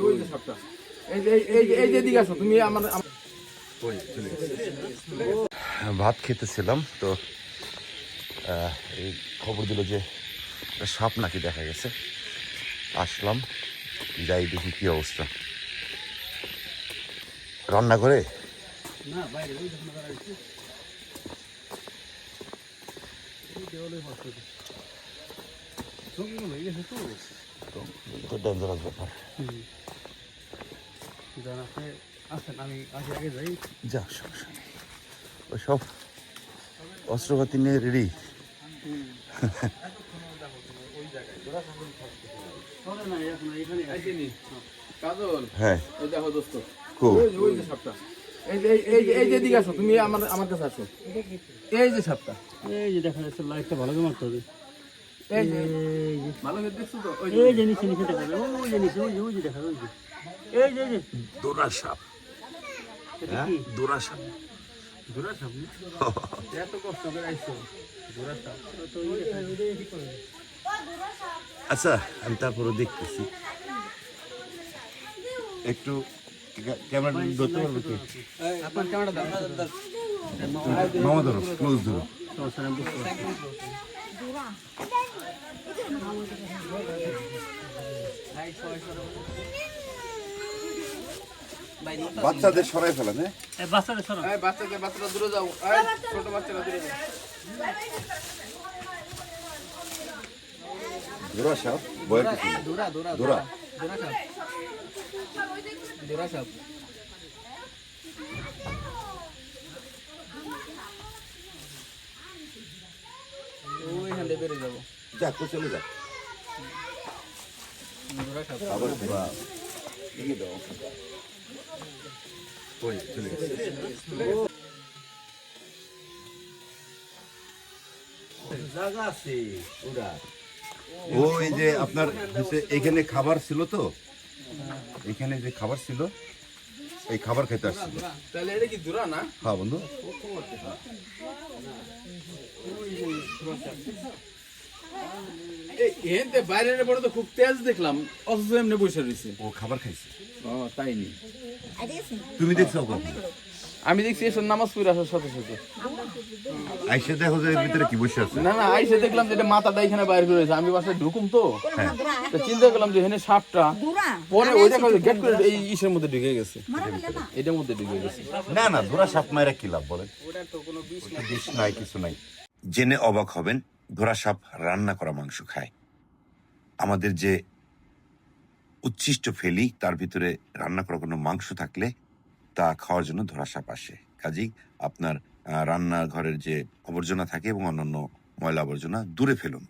ওই যে সাপটা এই যে এই যে এই যে এদিকে আসো তুমি আমার ভাত খেতেছিলাম তো এই খবর দিল যে সাপ নাকি দেখা গেছে আসলাম যাই দেখি কি অবস্থা রান্না করে তো ডেঞ্জারাস ব্যাপার যা সমস্যা নেই ওই সব অস্ত্রপাতি নিয়ে রেডি এই যে হ্যাঁ। দেখো দোস্ত খুব ওই যে ওই যে সাপটা এই যে এই যে আসো তুমি আমার আমার কাছে আসো। এই যে সাপটা এই যে দেখা যাচ্ছে লাইটটা ভালো করে মারতে হবে। এই যে এই যে ভালো করে দেখছ তো? ওই এই যে নিচে নিচে দেখা যাবে। ওই যে নিচে ওই যে ওই যে দেখা যাবে ওই যে। এই যে এই যে। দোরা সাপ। এটা কি? দোরা সাপ। ঘোড়া সামনে যে এত কষ্ট করে আইছো। ঘোড়া তো ওই যে ওই যে কি করে? আচ্ছা আমি তারপরে দেখতেছি। একটু ক্যামেরা ধরতে পারবে কি? আপনার ক্যামেরা দাও। মামা ধরো ক্লোজ ধরো। বাচ্চাদের সরাই ফেলেন হ্যাঁ? এই বাচ্চাটা সরা বাচ্চাদের বাচ্চারা দূরে যাও। ছোট বাচ্চারা দূরে যাও। দোরা সাপ বয়ের কিছু। দূরা দূরা দোরা দূরা সাপ। দূরা সাপ। হান্ডে যাব। যাক তো চলে যাক। দূরা আবার বা দাও। চলে গেছে। জায়গা আছে ওরা। ও এই যে আপনার এখানে খাবার ছিল তো? এখানে যে খাবার ছিল এই খাবার খেতে আসছিল। না? হ্যাঁ বন্ধু। এই বাইরের বড় তো খুব তেজ দেখলাম অথচ এমনি বসে রয়েছে। ও খাবার খাইছে? ও তাই নি। তুমি দেখছ আমি দেখছি এসব নামাজ পড়ে আসার সাথে সাথে। আইসে দেখো যে ভিতরে কি বসে আছে। না না আইসে দেখলাম যে এটা মাথাটা এখানে বাইর করে আমি বাসায় ঢুকুম তো। হ্যাঁ। তো চিন্তা করলাম যে এখানে সাপটা পরে ওই দেখো গেট করে এই ইসের মধ্যে ঢুকে গেছে। এটার মধ্যে ঢুকে গেছে। না না ধরা সাপ মায়েরা কি লাভ বলেন? ওটার তো কোনো বিষ নাই কিছু নাই। জেনে অবাক হবেন ধরা সাপ রান্না করা মাংস খায়। আমাদের যে উচ্ছিষ্ট ফেলি তার ভিতরে রান্না করা কোনো মাংস থাকলে তা খাওয়ার জন্য ধরা সাপ আসে। কাজেই আপনার রান্নাঘরের যে আবর্জনা থাকে এবং অন্যান্য ময়লা আবর্জনা দূরে ফেলুন।